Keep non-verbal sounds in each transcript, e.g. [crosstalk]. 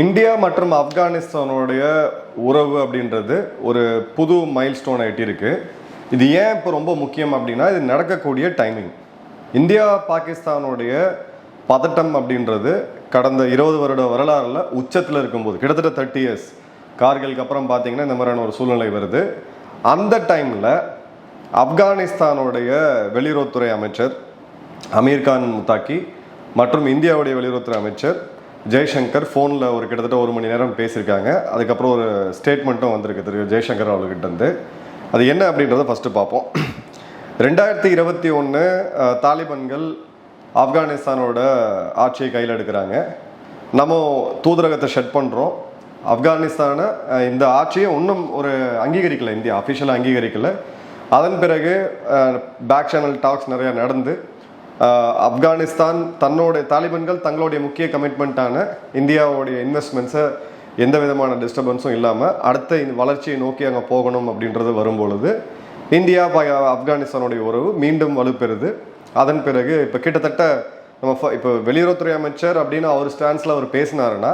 India மற்றும் ஆப்கானிஸ்தானுடைய உறவு அப்படின்றது ஒரு புது மைல்ஸ்டோன் எட்டியிருக்கு. இது ஏன் இப்போ ரொம்ப முக்கியம் அப்படின்னா இது நடக்கக்கூடிய டைமிங் இந்தியா பாகிஸ்தானுடைய பதட்டம் அப்படின்றது கடந்த இருபது வருட வரலாறுல உச்சத்தில் இருக்கும்போது கிட்டத்தட்ட தேர்ட்டி இயர்ஸ் கார்களுக்கு அப்புறம் பார்த்தீங்கன்னா இந்த மாதிரியான ஒரு சூழ்நிலை வருது. அந்த டைமில் ஆப்கானிஸ்தானுடைய வெளியுறவுத்துறை அமைச்சர் அமீர்கான் முத்தாக்கி மற்றும் இந்தியாவுடைய வெளியுறவுத்துறை அமைச்சர் ஜெய்சங்கர் ஃபோனில் ஒரு கிட்டத்தட்ட ஒரு மணி நேரம் பேசியிருக்காங்க. அதுக்கப்புறம் ஒரு ஸ்டேட்மெண்ட்டும் வந்திருக்கு திரு ஜெய்சங்கர் அவர்கிட்டருந்து அது என்ன அப்படின்றத ஃபஸ்ட்டு பார்ப்போம். ரெண்டாயிரத்தி இருபத்தி ஒன்று தாலிபன்கள் ஆப்கானிஸ்தானோட ஆட்சியை கையில் எடுக்கிறாங்க. நம்ம தூதரகத்தை ஷட் பண்ணுறோம் ஆப்கானிஸ்தானை இந்த ஆட்சியை இன்னும் ஒரு அங்கீகரிக்கலை இந்தியா அஃபிஷியலாக அங்கீகரிக்கலை. அதன் பிறகு பேக் சேனல் டாக்ஸ் நிறையா நடந்து ஆப்கானிஸ்தான் தன்னோட தாலிபன்கள் தங்களுடைய முக்கிய கமிட்மெண்ட்டான இந்தியாவுடைய இன்வெஸ்ட்மெண்ட்ஸை எந்த விதமான டிஸ்டர்பன்ஸும் இல்லாமல் அடுத்த இந்த வளர்ச்சியை நோக்கி அங்கே போகணும் அப்படின்றது வரும்பொழுது இந்தியா ஆப்கானிஸ்தானுடைய உறவு மீண்டும் வலுப்பெறுது. அதன் பிறகு இப்போ கிட்டத்தட்ட நம்ம இப்போ வெளியுறவுத்துறை அமைச்சர் அப்படின்னு அவர் ஸ்டான்ஸில் அவர் பேசினாருன்னா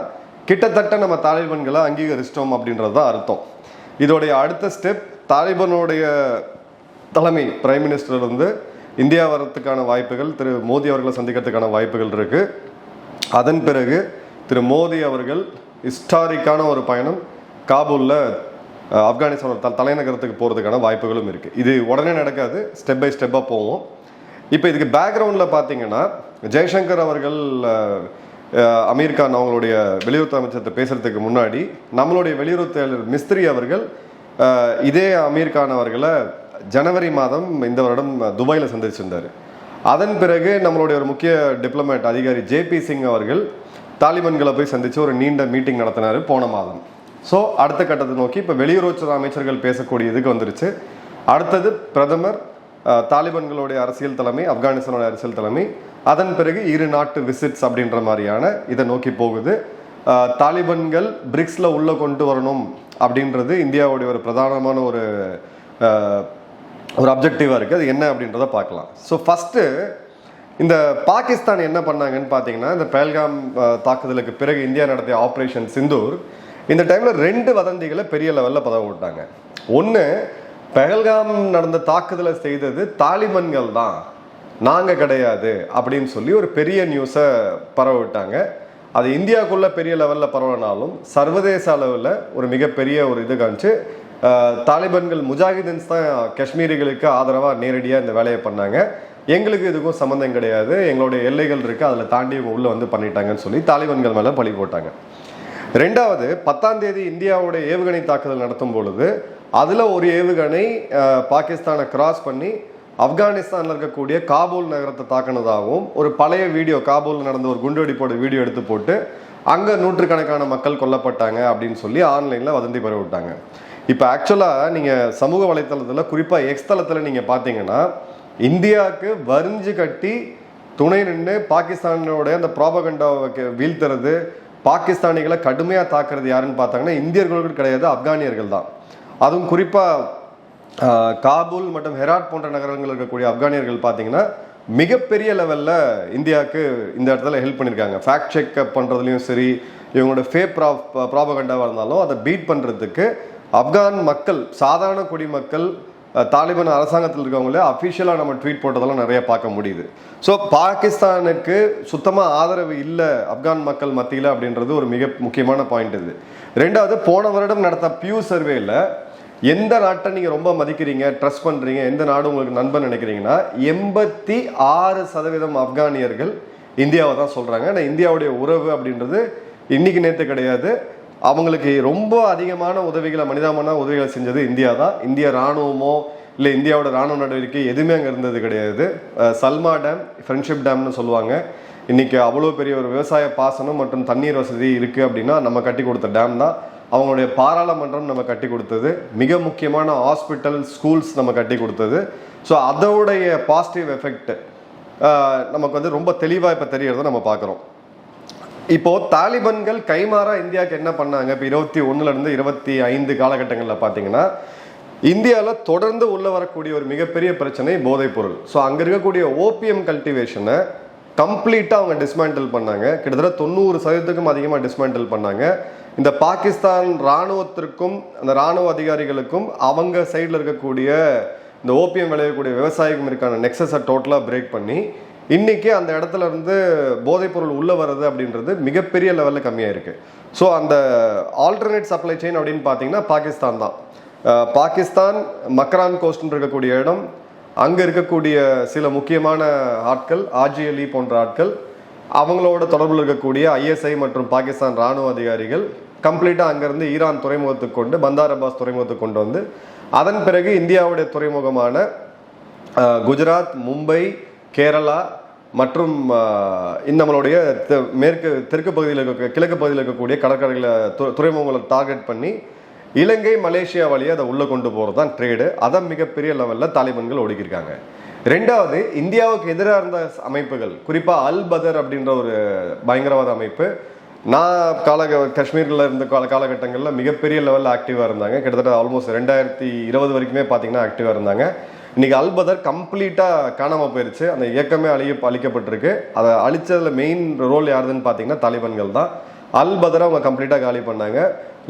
கிட்டத்தட்ட நம்ம தாலிபன்களை அங்கீகரிச்சிட்டோம் அப்படின்றது தான் அர்த்தம். இதோடைய அடுத்த ஸ்டெப் தாலிபனுடைய தலைமை பிரைம் மினிஸ்டர் வந்து இந்தியா வரத்துக்கான வாய்ப்புகள் திரு மோடி அவர்களை சந்திக்கிறதுக்கான வாய்ப்புகள் இருக்கு. அதன் பிறகு திரு மோடி அவர்கள் ஹிஸ்டாரிக்கான ஒரு பயணம் காபூலில் ஆப்கானிஸ்தான் த தலைநகரத்துக்கு போகிறதுக்கான வாய்ப்புகளும் இருக்குது இது உடனே நடக்காது ஸ்டெப் பை ஸ்டெப்பாக போவோம். இப்போ இதுக்கு பேக்ரவுண்டில் பார்த்தீங்கன்னா ஜெய்சங்கர் அவர்கள் அமீர்கான் அமீர் கான் அவங்களுடைய வெளியுறவு அமைச்சர்கிட்ட பேசுகிறதுக்கு முன்னாடி நம்மளுடைய வெளியுறவு செயலர் மிஸ்திரி அவர்கள் இதே அமீர் கான் அவர்களை ஜனவரி மாதம் இந்த வருடம் துபாயில் சந்திச்சிருந்தார். அதன் பிறகு நம்மளுடைய ஒரு முக்கிய டிப்ளமேட் அதிகாரி ஜேபி சிங் அவர்கள் தாலிபன்களை போய் சந்தித்து ஒரு நீண்ட மீட்டிங் நடத்தினார் போன மாதம். ஸோ அடுத்த கட்டத்தை நோக்கி இப்போ வெளியுறவுத்துறை அமைச்சர்கள் பேசக்கூடிய இதுக்கு வந்துருச்சு. அடுத்தது பிரதமர் தாலிபான்களுடைய தாலிபன்களுடைய அரசியல் தலைமை ஆப்கானிஸ்தானுடைய அரசியல் தலைமை அதன் பிறகு இரு நாட்டு விசிட்ஸ் அப்படின்ற மாதிரியான இதை நோக்கி போகுது. தாலிபான்கள் தாலிபன்கள் பிரிக்ஸில் உள்ளே கொண்டு வரணும் அப்படின்றது இந்தியாவுடைய ஒரு பிரதானமான ஒரு ஒரு அப்ஜெக்டிவாக இருக்குது அது என்ன அப்படின்றத பார்க்கலாம். ஸோ ஃபஸ்ட்டு இந்த பாகிஸ்தான் என்ன பண்ணாங்கன்னு பார்த்தீங்கன்னா இந்த பெல்காம் தாக்குதலுக்கு பிறகு இந்தியா நடத்திய ஆப்ரேஷன் சிந்தூர் இந்த டைமில் ரெண்டு வதந்திகளை பெரிய லெவலில் பதவி விட்டாங்க. ஒன்று பெஹல்காம் நடந்த தாக்குதலை செய்தது தாலிபன்கள் தான். நாங்கள் கிடையாது அப்படின்னு சொல்லி ஒரு பெரிய நியூஸை பரவ விட்டாங்க. அது இந்தியாவுக்குள்ளே பெரிய லெவலில் பரவனாலும் சர்வதேச அளவில் ஒரு மிகப்பெரிய ஒரு இது காமிச்சு தாலிபன்கள் முஜாஹிதீன்ஸ் தான் காஷ்மீரிகளுக்கு ஆதரவாக நேரடியாக இந்த வேலையை பண்ணாங்க. எங்களுக்கு இதுக்கும் சம்மந்தம் கிடையாது. எங்களுடைய எல்லைகள் இருக்குது அதில் தாண்டி இவங்க வந்து பண்ணிட்டாங்கன்னு சொல்லி தாலிபன்கள் மேலே பழி போட்டாங்க. ரெண்டாவது பத்தாம் தேதி இந்தியாவுடைய ஏவுகணை தாக்குதல் நடத்தும் பொழுது அதில் ஒரு ஏவுகணை பாகிஸ்தானை கிராஸ் பண்ணி ஆப்கானிஸ்தானில் இருக்கக்கூடிய காபூல் நகரத்தை தாக்குனதாகவும் ஒரு பழைய வீடியோ காபூல் நடந்த ஒரு குண்டுவெடிப்போட வீடியோ எடுத்து போட்டு அங்கே நூற்றுக்கணக்கான மக்கள் கொல்லப்பட்டாங்க அப்படின்னு சொல்லி ஆன்லைனில் வதந்தி பரவ விட்டாங்க. இப்போ ஆக்சுவலாக நீங்கள் சமூக வலைத்தளத்தில் குறிப்பாக எக்ஸ் தளத்தில் நீங்கள் பார்த்தீங்கன்னா இந்தியாவுக்கு வரிஞ்சு கட்டி துணை நின்று பாகிஸ்தானோட அந்த ப்ராபகண்டாவை வீழ்த்துறது பாகிஸ்தானிகளை கடுமையாக தாக்குறது யாருன்னு பார்த்தாங்கன்னா இந்தியர்களுக்கு கிடையாது ஆப்கானியர்கள் தான். அதுவும் குறிப்பாக காபூல் மற்றும் ஹெராட் போன்ற நகரங்கள் இருக்கக்கூடிய ஆப்கானியர்கள் பார்த்தீங்கன்னா மிகப்பெரிய லெவலில் இந்தியாவுக்கு இந்த இடத்துல ஹெல்ப் பண்ணியிருக்காங்க ஃபேக்ட் செக்அப் பண்ணுறதுலையும் சரி இவங்களோட ஃபே ப்ரா ப்ராபகண்டாவாக இருந்தாலும் அதை பீட் பண்ணுறதுக்கு ஆப்கான் மக்கள் சாதாரண குடிமக்கள் தாலிபான் அரசாங்கத்தில் இருக்கவங்களே அஃபிஷியலாக நம்ம ட்வீட் போட்டதெல்லாம் நிறைய பார்க்க முடியுது. ஸோ பாகிஸ்தானுக்கு சுத்தமாக ஆதரவு இல்லை ஆப்கான் மக்கள் மத்தியில் அப்படின்றது ஒரு மிக முக்கியமான பாயிண்ட் இது. ரெண்டாவது போன வருடம் நடத்த பியூ சர்வேல எந்த நாட்டை நீங்கள் ரொம்ப மதிக்கிறீங்க ட்ரஸ்ட் பண்ணுறீங்க எந்த நாடு உங்களுக்கு நண்பன் நினைக்கிறீங்கன்னா எண்பத்தி ஆறு சதவீதம் ஆப்கானியர்கள் இந்தியாவை தான் சொல்கிறாங்க ஆனால் இந்தியாவுடைய உறவு அப்படின்றது இன்றைக்கு நேற்று கிடையாது. அவங்களுக்கு ரொம்ப அதிகமான உதவிகளை மனிதாமான உதவிகளை செஞ்சது இந்தியா தான். இந்திய ராணுவமோ இல்லை இந்தியாவோட இராணுவ நடவடிக்கை எதுவுமே அங்கே இருந்தது கிடையாது. சல்மா டேம் ஃப்ரெண்ட்ஷிப் டேம்னு சொல்லுவாங்க. இன்றைக்கி அவ்வளோ பெரிய ஒரு விவசாய பாசனம் மற்றும் தண்ணீர் வசதி இருக்குது அப்படின்னா நம்ம கட்டி கொடுத்த டேம் தான். அவங்களுடைய பாராளுமன்றம் நம்ம கட்டி கொடுத்தது. மிக முக்கியமான ஹாஸ்பிட்டல் ஸ்கூல்ஸ் நம்ம கட்டி கொடுத்தது. ஸோ அதோடைய பாசிட்டிவ் எஃபெக்ட் நமக்கு வந்து ரொம்ப தெளிவாக இப்போ தெரிகிறத நம்ம பார்க்குறோம். இப்போது தாலிபன்கள் கைமாறா இந்தியாவுக்கு என்ன பண்ணாங்க? இப்போ இருபத்தி ஒன்றுலேருந்து இருபத்தி ஐந்து காலகட்டங்களில் பார்த்தீங்கன்னா இந்தியாவில் தொடர்ந்து உள்ள வரக்கூடிய ஒரு மிகப்பெரிய பிரச்சனை போதைப்பொருள். ஸோ அங்கே இருக்கக்கூடிய ஓபிஎம் கல்டிவேஷனை கம்ப்ளீட்டாக அவங்க டிஸ்மேண்டில் பண்ணாங்க. கிட்டத்தட்ட தொண்ணூறு சதவீதத்துக்கும் அதிகமாக டிஸ்மேண்டில் பண்ணாங்க. இந்த பாகிஸ்தான் இராணுவத்திற்கும் அந்த இராணுவ அதிகாரிகளுக்கும் அவங்க சைடில் இருக்கக்கூடிய இந்த ஓபியம் விளையக்கூடிய விவசாயிக்கும் இருக்கான நெக்ஸஸை டோட்டலாக பிரேக் பண்ணி இன்றைக்கி அந்த இடத்துல இருந்து போதைப்பொருள் உள்ளே வர்றது அப்படின்றது மிகப்பெரிய லெவலில் கம்மியாக இருக்குது ஸோ அந்த ஆல்டர்னேட் சப்ளை செயின் அப்படின்னு பார்த்தீங்கன்னா பாகிஸ்தான் தான். பாகிஸ்தான் மக்ரான் கோஸ்ட்னு இருக்கக்கூடிய இடம் அங்கே இருக்கக்கூடிய சில முக்கியமான ஆட்கள் ஆர்ஜிஎல்இ போன்ற ஆட்கள் அவங்களோட தொடர்பில் இருக்கக்கூடிய ஐஎஸ்ஐ மற்றும் பாகிஸ்தான் ராணுவ அதிகாரிகள் கம்ப்ளீட்டாக அங்கேருந்து ஈரான் துறைமுகத்துக்கு கொண்டு பந்தார் அப்பாஸ் துறைமுகத்துக்கு கொண்டு வந்து அதன் பிறகு இந்தியாவுடைய துறைமுகமான குஜராத் மும்பை கேரளா மற்றும் நம்மளுடைய தெ- மேற்கு தெற்கு பகுதியில் இருக்க கிழக்கு பகுதியில் இருக்கக்கூடிய கடற்கரைகளை து- துறைமுகங்களை டார்கெட் பண்ணி இலங்கை மலேசியா வழியாக அதை உள்ளே கொண்டு போகிறது தான் ட்ரேடு அதை மிகப்பெரிய லெவலில் தாலிபான்கள் ஒடுக்கியிருக்காங்க. ரெண்டாவது இந்தியாவுக்கு எதிராக இருந்த அமைப்புகள் குறிப்பாக அல் பதர் அப்படின்ற ஒரு பயங்கரவாத அமைப்பு நான் கால காஷ்மீரில் இருந்த கால காலகட்டங்களில் மிகப்பெரிய லெவலில் ஆக்டிவாக இருந்தாங்க. கிட்டத்தட்ட ஆல்மோஸ்ட் ரெண்டாயிரத்தி இருபது வரைக்குமே பார்த்தீங்கன்னா ஆக்டிவாக இருந்தாங்க. இன்றைக்கி அல்பதர் கம்ப்ளீட்டாக காணாமல் போயிடுச்சு அந்த இயக்கமே அழிய அழிக்கப்பட்டிருக்கு. அதை அழித்ததில் மெயின் ரோல் யாருதுன்னு பார்த்தீங்கன்னா தாலிபான்கள் தான். அல்பதரை அவங்க கம்ப்ளீட்டாக காலி பண்ணாங்க.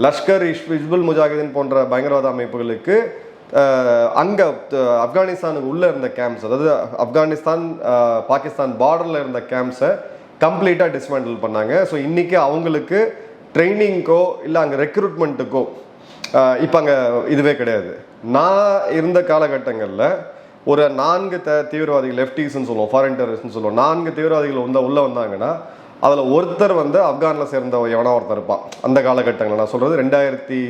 லஷ்கர் இஷ் ஹிஸ்புல் முஜாஹிதீன் போன்ற பயங்கரவாத அமைப்புகளுக்கு அங்கே ஆப்கானிஸ்தானுக்கு உள்ளே இருந்த கேம்ப்ஸ் அதாவது ஆப்கானிஸ்தான் பாகிஸ்தான் பார்டரில் இருந்த கேம்ப்ஸை கம்ப்ளீட்டாக டிஸ்மேண்டில் பண்ணாங்க. ஸோ இன்றைக்கி அவங்களுக்கு ட்ரைனிங்க்கோ இல்லை அங்கே ரெக்ரூட்மெண்ட்டுக்கோ இப்போ அங்கே இதுவே கிடையாது. நான் இருந்த காலகட்டங்களில் ஒரு நான்கு த தீவிரவாதிகள் லெஃப்டிஸ்ன்னு சொல்லுவோம் ஃபாரின் டெரரிஸ்ட்னு சொல்லுவோம். நான்கு தீவிரவாதிகள் வந்து உள்ளே வந்தாங்கன்னா அதில் ஒருத்தர் வந்து ஆப்கானில் சேர்ந்த எவனா ஒருத்தர் இருப்பான். அந்த காலகட்டங்களில் நான் சொல்கிறது ரெண்டாயிரத்தி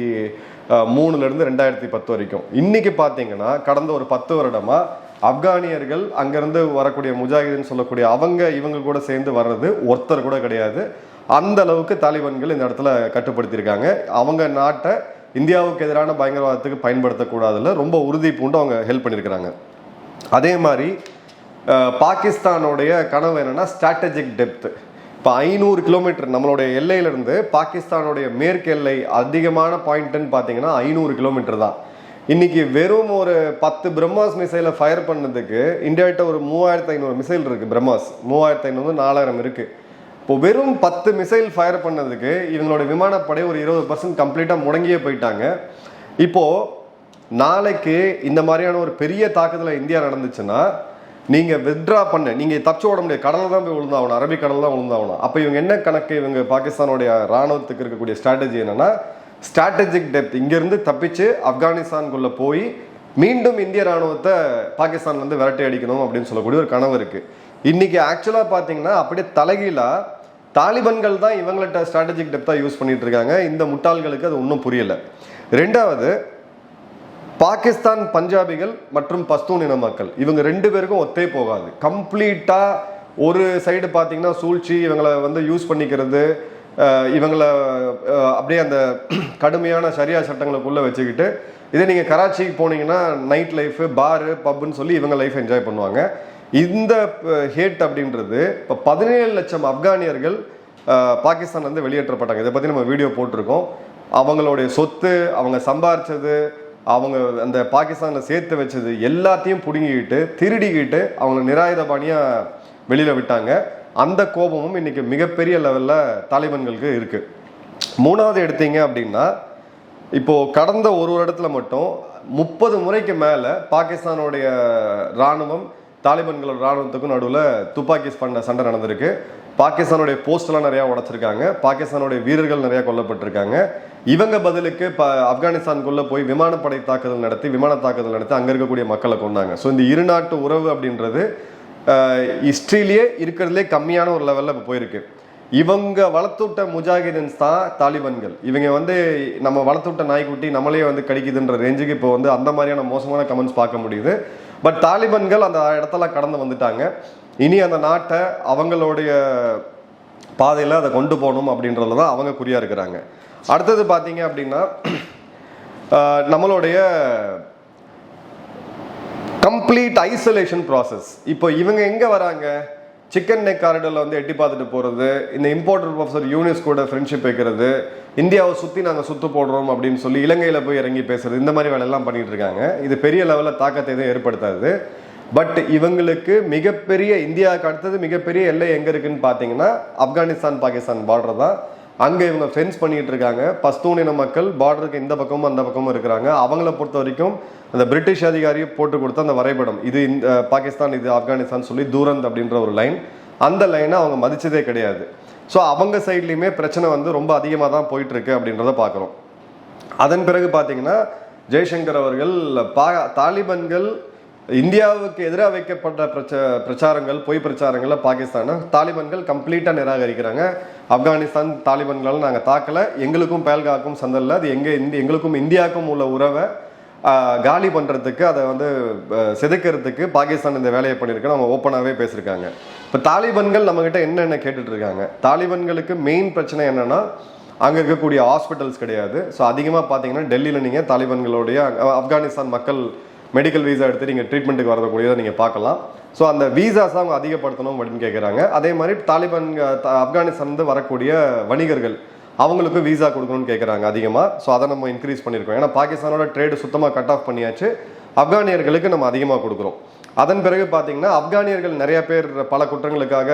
மூணுலேருந்து ரெண்டாயிரத்தி பத்து வரைக்கும். இன்றைக்கி பார்த்தீங்கன்னா கடந்த ஒரு பத்து வருடமாக ஆப்கானியர்கள் அங்கேருந்து வரக்கூடிய முஜாஹிதின்னு சொல்லக்கூடிய அவங்க இவங்க கூட சேர்ந்து வர்றது ஒருத்தர் கூட கிடையாது. அந்த அளவுக்கு தாலிபான்கள் இந்த இடத்துல கட்டுப்படுத்தியிருக்காங்க. அவங்க நாட்டை இந்தியாவுக்கு எதிரான பயங்கரவாதத்துக்கு பயன்படுத்தக்கூடாதுல ரொம்ப உறுதி பூண்டு அவங்க ஹெல்ப் பண்ணியிருக்கிறாங்க. அதே மாதிரி பாகிஸ்தானுடைய கனவு என்னென்னா ஸ்ட்ராட்டஜிக் டெப்த் இப்போ ஐநூறு கிலோமீட்டர் நம்மளுடைய எல்லையிலேருந்து பாகிஸ்தானுடைய மேற்கு எல்லை அதிகமான பாயிண்ட்டுன்னு பார்த்தீங்கன்னா ஐநூறு கிலோமீட்டர் தான். இன்னைக்கு வெறும் ஒரு பத்து பிரம்மாஸ் மிசைலை ஃபயர் பண்ணதுக்கு இந்தியாவிட்ட ஒரு மூவாயிரத்து ஐநூறு மிசைல் இருக்கு பிரம்மாஸ். மூவாயிரத்து ஐநூறு நாலாயிரம் இருக்கு. இப்போ வெறும் பத்து மிசைல் ஃபயர் பண்ணதுக்கு இவங்களோட விமானப்படை ஒரு இருபது பர்சன்ட் கம்ப்ளீட்டாக முடங்கியே போயிட்டாங்க. இப்போ நாளைக்கு இந்த மாதிரியான ஒரு பெரிய தாக்குதலில் இந்தியா நடந்துச்சுன்னா நீங்க வித்ட்ரா பண்ண. நீங்க தப்பிச்சு ஓட முடியாது. கடலில் தான் போய் விழுந்தாகணும். அரபிக்கடல் தான் விழுந்தாகணும். அப்போ இவங்க என்ன கணக்கு? இவங்க பாகிஸ்தானுடைய ராணுவத்துக்கு இருக்கக்கூடிய ஸ்ட்ராட்டஜி என்னன்னா ஸ்ட்ராட்டஜிக் டெப்த் இங்கேருந்து தப்பிச்சு ஆப்கானிஸ்தான்குள்ளே போய் மீண்டும் இந்திய ராணுவத்தை பாகிஸ்தான் வந்து விரட்டி அடிக்கணும் அப்படின்னு சொல்லக்கூடிய ஒரு கனவு இருக்குது இன்றைக்கி ஆக்சுவலாக பார்த்தீங்கன்னா அப்படியே தலைகீழாக தாலிபன்கள் தான் இவங்கள்ட்ட ஸ்ட்ராட்டஜிக் டெப்த்தாக யூஸ் பண்ணிகிட்டு இருக்காங்க. இந்த முட்டாள்களுக்கு அது ஒன்றும் புரியலை. ரெண்டாவது பாகிஸ்தான் பஞ்சாபிகள் மற்றும் பஸ்தூன் இன மக்கள். இவங்க ரெண்டு பேருக்கும் ஒத்தே போகாது. கம்ப்ளீட்டாக ஒரு சைடு பார்த்தீங்கன்னா சூழ்ச்சி இவங்களை வந்து யூஸ் பண்ணிக்கிறது இவங்களை அப்படியே அந்த [clears throat] கடுமையான சரியா சட்டங்களுக்குள்ளே வச்சுக்கிட்டு இதே நீங்கள் கராச்சிக்கு போனீங்கன்னா நைட் லைஃபு பாரு பப்புன்னு சொல்லி இவங்க லைஃப் என்ஜாய் பண்ணுவாங்க. இந்த ஹேட் அப்படின்றது இப்போ பதினேழு லட்சம் ஆப்கானியர்கள் பாகிஸ்தான்லேருந்து பாகிஸ்தான் வந்து வெளியேற்றப்பட்டாங்க. இதை பற்றி நம்ம வீடியோ போட்டிருக்கோம். அவங்களுடைய சொத்து அவங்க சம்பாரிச்சது அவங்க அந்த பாகிஸ்தானில் சேர்த்து வச்சது எல்லாத்தையும் பிடுங்கிக்கிட்டு திருடிக்கிட்டு அவங்கள நிராயுதபாணியாக வெளியில் விட்டாங்க. அந்த கோபமும் இன்னைக்கு மிகப்பெரிய லெவலில் தாலிபன்களுக்கு இருக்குது மூணாவது எடுத்தீங்க அப்படின்னா இப்போ கடந்த ஒரு வருடத்தில் மட்டும் முப்பது முறைக்கு மேலே பாகிஸ்தானுடைய ராணுவம் தாலிபான்களோட ராணுவத்துக்கும் நடுவில் துப்பாக்கி பண்ண சண்டை நடந்திருக்கு. பாகிஸ்தானுடைய போஸ்ட்லாம் நிறையா உடைச்சிருக்காங்க. பாகிஸ்தானுடைய வீரர்கள் நிறையா கொல்லப்பட்டிருக்காங்க. இவங்க பதிலுக்கு இப்போ ஆப்கானிஸ்தானுக்குள்ளே போய் விமானப்படை தாக்குதல் நடத்தி விமான தாக்குதல் நடத்தி அங்கே இருக்கக்கூடிய மக்களை கொண்டாங்க ஸோ இந்த இரு நாட்டு உறவு அப்படின்றது ஹிஸ்ட்ரியிலேயே இருக்கிறதுலே கம்மியான ஒரு லெவலில் இப்போ போயிருக்கு. இவங்க வளர்த்துவிட்ட முஜாஹிதன்ஸ் தான் தாலிபான்கள். இவங்க வந்து நம்ம வளர்த்துவிட்ட நாய்க்குட்டி நம்மளே வந்து கடிக்குதுன்ற ரேஞ்சுக்கு இப்போ வந்து அந்த மாதிரியான மோசமான கமெண்ட்ஸ் பார்க்க முடியுது. பட் தாலிபான்கள் அந்த இடத்தெல்லாம் கடந்து வந்துட்டாங்க. இனி அந்த நாட்டை அவங்களுடைய பாதையில் அதை கொண்டு போகணும் அப்படின்றதுல தான் அவங்க குறியாக இருக்கிறாங்க. அடுத்தது பார்த்தீங்க அப்படின்னா நம்மளுடைய கம்ப்ளீட் ஐசோலேஷன் ப்ராசஸ் இப்போ இவங்க எங்கே வராங்க? சிக்கன் நெக் காரிடரில் வந்து எட்டி பார்த்துட்டு போகிறது இந்த இம்போர்ட்டர் ப்ரொஃபஸர் யூனிஸ் கூட ஃப்ரெண்ட்ஷிப் வைக்கிறது இந்தியாவை சுற்றி நாங்கள் சுற்று போடுறோம் அப்படின்னு சொல்லி இலங்கையில் போய் இறங்கி பேசுறது இந்த மாதிரி வேலையெல்லாம் பண்ணிகிட்டு இருக்காங்க. இது பெரிய லெவலில் தாக்கத்தை எதுவும் ஏற்படுத்தாது. பட் இவங்களுக்கு மிகப்பெரிய இந்தியாவுக்கு அடுத்தது மிகப்பெரிய எல்லை எங்கே இருக்குன்னு பார்த்தீங்கன்னா ஆப்கானிஸ்தான் பாகிஸ்தான் பார்டர் தான் அங்கே இவங்க ஃபென்ஸ் பண்ணிட்டு இருக்காங்க. பஸ்தூனின மக்கள் பார்டருக்கு இந்த பக்கமும் அந்த பக்கமும் இருக்கிறாங்க. அவங்கள பொறுத்த வரைக்கும் அந்த பிரிட்டிஷ் அதிகாரி போட்டு கொடுத்த அந்த வரைபடம் இது இந்த பாகிஸ்தான் இது ஆப்கானிஸ்தான் சொல்லி தூரந்த் அப்படின்ற ஒரு லைன் அந்த லைனை அவங்க மதிச்சதே கிடையாது. ஸோ அவங்க சைட்லேயுமே பிரச்சனை வந்து ரொம்ப அதிகமாக தான் போயிட்டு இருக்கு அப்படின்றத பார்க்குறோம் அதன் பிறகு பார்த்தீங்கன்னா ஜெய்சங்கர் அவர்கள் பா தாலிபன்கள் இந்தியாவுக்கு எதிராக வைக்கப்பட்ட பிரச்ச பிரச்சாரங்கள் பொய் பிரச்சாரங்களை பாகிஸ்தானை தாலிபன்கள் கம்ப்ளீட்டாக நிராகரிக்கிறாங்க. ஆப்கானிஸ்தான் தாலிபான்களால் நாங்கள் தாக்கலை. எங்களுக்கும் பேல்காக்கும் சந்தல்ல அது எங்கே இந்தி எங்களுக்கும் இந்தியாவுக்கும் உள்ள உறவை காலி பண்ணுறதுக்கு அதை வந்து சிதைக்கிறதுக்கு பாகிஸ்தான் இந்த வேலையை பண்ணியிருக்கு. அவங்க ஓப்பனாகவே பேசியிருக்காங்க. இப்போ தாலிபன்கள் நம்மக்கிட்ட என்னென்ன கேட்டுட்ருக்காங்க? இருக்காங்க தாலிபன்களுக்கு மெயின் பிரச்சனை என்னென்னா அங்கே இருக்கக்கூடிய ஹாஸ்பிட்டல்ஸ் கிடையாது. ஸோ அதிகமாக பார்த்தீங்கன்னா டெல்லியில் நீங்கள் தாலிபன்களுடைய ஆப்கானிஸ்தான் மக்கள் மெடிக்கல் வீசா எடுத்து நீங்கள் ட்ரீட்மெண்ட்டுக்கு வரக்கூடியதை நீங்கள் பார்க்கலாம். ஸோ அந்த வீசாஸ் அவங்க அதிகப்படுத்தணும் அப்படின்னு கேட்குறாங்க அதே மாதிரி தாலிபான் ஆப்கானிஸ்தான் வரக்கூடிய வணிகர்கள் அவங்களுக்கு வீசா கொடுக்கணும்னு கேட்குறாங்க அதிகமாக ஸோ அதை நம்ம இன்க்ரீஸ் பண்ணியிருக்கோம் ஏன்னா பாகிஸ்தானோட ட்ரேடு சுத்தமாக கட் ஆஃப் பண்ணியாச்சு. ஆப்கானியர்களுக்கு நம்ம அதிகமாக கொடுக்குறோம். அதன் பிறகு பார்த்தீங்கன்னா ஆப்கானியர்கள் நிறைய பேர் பல குற்றங்களுக்காக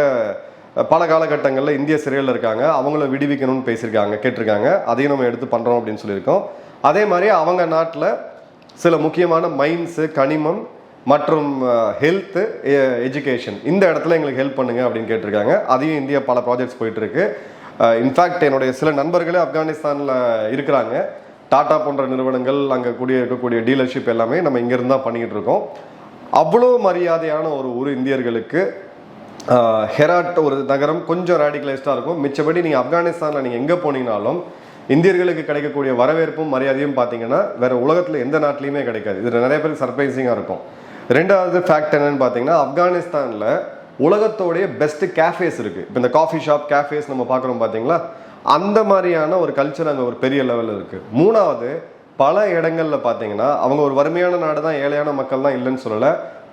பல காலகட்டங்களில் இந்திய சிறையில் இருக்காங்க. அவங்கள விடுவிக்கணும்னு பேசியிருக்காங்க கேட்டிருக்காங்க. அதையும் நம்ம எடுத்து பண்ணுறோம் அப்படின்னு சொல்லியிருக்கோம். அதே மாதிரி அவங்க நாட்டில் சில முக்கியமான மைன்ஸு கனிமம் மற்றும் ஹெல்த்து எஜுகேஷன் இந்த இடத்துல எங்களுக்கு ஹெல்ப் பண்ணுங்க அப்படின்னு கேட்டிருக்காங்க. அதையும் இந்தியா பல ப்ராஜெக்ட்ஸ் போயிட்டுருக்கு. இன்ஃபேக்ட் என்னுடைய சில நண்பர்களே ஆப்கானிஸ்தானில் இருக்கிறாங்க. டாடா போன்ற நிறுவனங்கள் அங்கே கூடிய இருக்கக்கூடிய டீலர்ஷிப் எல்லாமே நம்ம இங்கேருந்து தான் பண்ணிக்கிட்டு இருக்கோம். அவ்வளோ மரியாதையான ஒரு ஊர் இந்தியர்களுக்கு ஹெராட் ஒரு நகரம் கொஞ்சம் ரேடிகலைஸ்டாக இருக்கும். மிச்சபடி நீங்கள் ஆப்கானிஸ்தானில் நீங்கள் எங்கே போனீங்கனாலும் இந்தியர்களுக்கு கிடைக்கக்கூடிய வரவேற்பும் மரியாதையும் பார்த்தீங்கன்னா வேற உலகத்தில் எந்த நாட்டிலையுமே கிடைக்காது. இது நிறைய பேருக்கு சர்ப்ரைசிங்காக இருக்கும். ரெண்டாவது ஃபேக்ட் என்னன்னு பார்த்தீங்கன்னா ஆப்கானிஸ்தானில் உலகத்தோடைய பெஸ்ட் கேஃபேஸ் இருக்குது இப்போ இந்த காஃபி ஷாப் கேஃபேஸ் நம்ம பார்க்குறோம் பார்த்தீங்களா? அந்த மாதிரியான ஒரு கல்ச்சர் அங்கே ஒரு பெரிய லெவலில் இருக்குது மூணாவது பல இடங்களில் பார்த்தீங்கன்னா அவங்க ஒரு வறுமையான நாடு தான் ஏழையான மக்கள் தான் இல்லைன்னு சொல்லலை.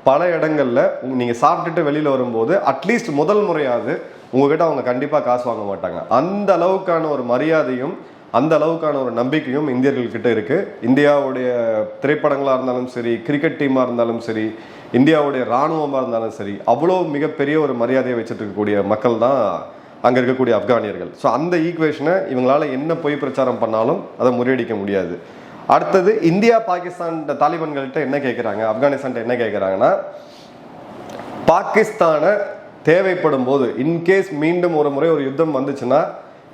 பல இடங்களில் நீங்கள் சாப்பிட்டுட்டு வெளியில் வரும்போது அட்லீஸ்ட் முதல் முறையாவது உங்ககிட்ட அவங்க கண்டிப்பாக காசு வாங்க மாட்டாங்க. அந்த அளவுக்கான ஒரு மரியாதையும் அந்த அளவுக்கான ஒரு நம்பிக்கையும் இந்தியர்கள்கிட்ட இருக்குது இந்தியாவுடைய திரைப்படங்களாக இருந்தாலும் சரி கிரிக்கெட் டீமாக இருந்தாலும் சரி இந்தியாவுடைய இராணுவமாக இருந்தாலும் சரி அவ்வளோ மிகப்பெரிய ஒரு மரியாதையை வச்சுட்டு இருக்கக்கூடிய மக்கள் தான் அங்கே இருக்கக்கூடிய ஆப்கானியர்கள். ஸோ அந்த ஈக்குவேஷனை இவங்களால என்ன பொய் பிரச்சாரம் பண்ணாலும் அதை முறியடிக்க முடியாது. அடுத்தது இந்தியா பாகிஸ்தான் தாலிபான்கள்கிட்ட என்ன கேட்குறாங்க ஆப்கானிஸ்தான்கிட்ட என்ன கேட்குறாங்கன்னா பாகிஸ்தானை தேவைப்படும் போது இன்கேஸ் மீண்டும் ஒரு முறை ஒரு யுத்தம் வந்துச்சுன்னா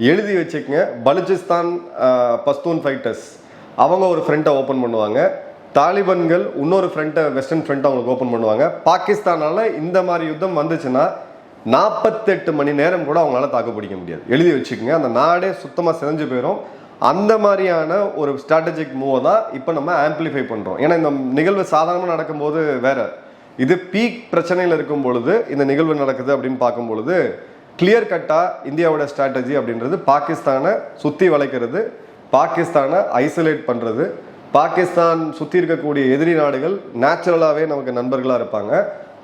எழுதி வச்சுக்கங்க. பலுச்சிஸ்தான் பஸ்தூன் ஃபைட்டர்ஸ் அவங்க ஒரு ஃப்ரண்ட்டை ஓப்பன் பண்ணுவாங்க. தாலிபன்கள் இன்னொரு ஃப்ரண்ட்டை வெஸ்டர்ன் ஃப்ரண்ட் அவங்களுக்கு ஓப்பன் பண்ணுவாங்க. பாகிஸ்தானால இந்த மாதிரி யுத்தம் வந்துச்சுன்னா நாற்பத்தெட்டு மணி நேரம் கூட அவங்களால தாக்கு பிடிக்க முடியாது. எழுதி வச்சுக்கோங்க. அந்த நாடே சுத்தமாக சிதைஞ்சு போயிடும் அந்த மாதிரியான ஒரு ஸ்ட்ராட்டஜிக் மூவை தான் இப்போ நம்ம ஆம்பிளிஃபை பண்ணுறோம் ஏன்னா இந்த நிகழ்வு சாதாரணமாக நடக்கும்போது வேற. இது பீக் பிரச்சனையில் இருக்கும் பொழுது இந்த நிகழ்வு நடக்குது அப்படின்னு பார்க்கும் பொழுது கிளியர் கட்டாக இந்தியாவோட ஸ்ட்ராட்டஜி அப்படின்றது பாகிஸ்தானை சுற்றி வளைக்கிறது பாகிஸ்தானை ஐசோலேட் பண்ணுறது பாகிஸ்தான் சுற்றி இருக்கக்கூடிய எதிரி நாடுகள் நேச்சுரலாகவே நமக்கு நண்பர்களாக இருப்பாங்க.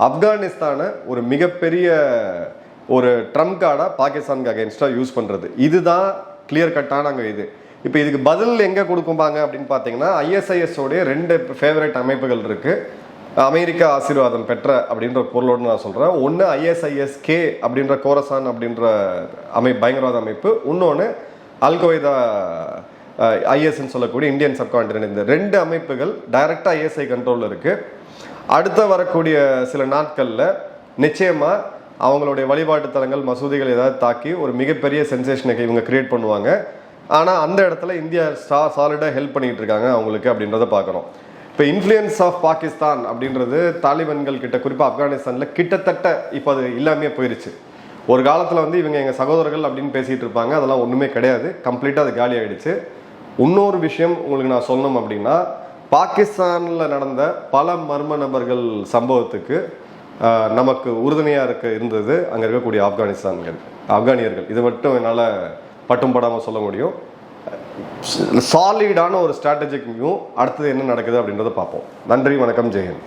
ஆப்கானிஸ்தானை ஒரு மிகப்பெரிய ஒரு ட்ரம்ப் கார்டாக பாகிஸ்தானுக்கு அகேன்ஸ்டாக யூஸ் பண்ணுறது இதுதான் கிளியர் கட்டான அங்கே இது. இப்போ இதுக்கு பதில் எங்கே கொடுக்கும்பாங்க அப்படின்னு பார்த்தீங்கன்னா ISIS உடைய ரெண்டு ஃபேவரட் அமைப்புகள் இருக்குது அமெரிக்கா ஆசீர்வாதம் பெற்ற அப்படின்ற பொருளோடு நான் சொல்கிறேன் ஒன்று ஐஎஸ்ஐஎஸ் கே அப்படின்ற கோரசான் அப்படின்ற அமை பயங்கரவாத அமைப்பு இன்னொன்று அல்கொய்தா ஐஎஸ்ன்னு சொல்லக்கூடிய இந்தியன் சப்கான்டினென்ட் இந்த ரெண்டு அமைப்புகள் டைரெக்டாக ஐஎஸ்ஐ கண்ட்ரோலில் இருக்குது அடுத்த வரக்கூடிய சில நாட்களில் நிச்சயமாக அவங்களுடைய வழிபாட்டு தலங்கள் மசூதிகள் ஏதாவது தாக்கி ஒரு மிகப்பெரிய சென்சேஷனை இவங்க கிரியேட் பண்ணுவாங்க. ஆனால் அந்த இடத்துல இந்தியா சா சாலிடாக ஹெல்ப் பண்ணிகிட்டு இருக்காங்க அவங்களுக்கு அப்படின்றத பார்க்குறோம் இப்போ இன்ஃப்ளூயன்ஸ் ஆஃப் பாகிஸ்தான் அப்படின்றது தாலிபன்கள் கிட்ட குறிப்பாக ஆப்கானிஸ்தானில் கிட்டத்தட்ட இப்போ அது இல்லாமையே போயிருச்சு. ஒரு காலத்தில் வந்து இவங்க எங்கள் சகோதரர்கள் அப்படின்னு பேசிகிட்டு இருப்பாங்க. அதெல்லாம் ஒன்றுமே கிடையாது. கம்ப்ளீட்டாக அது காலி ஆகிடுச்சு இன்னொரு விஷயம் உங்களுக்கு நான் சொல்லணும் அப்படின்னா பாகிஸ்தானில் நடந்த பல மர்ம நபர்கள் சம்பவத்துக்கு நமக்கு உறுதுணையாக இருக்க இருந்தது அங்கே இருக்கக்கூடிய ஆப்கானிஸ்தான்கள் ஆப்கானியர்கள். இது மட்டும் என்னால் பட்டும் படாமல் சொல்ல முடியும். சாலிடான ஒரு ஸ்ட்ராட்டஜிக் வியூ அடுத்தது என்ன நடக்குது அப்படின்றத பார்ப்போம். நன்றி வணக்கம் ஜெயன்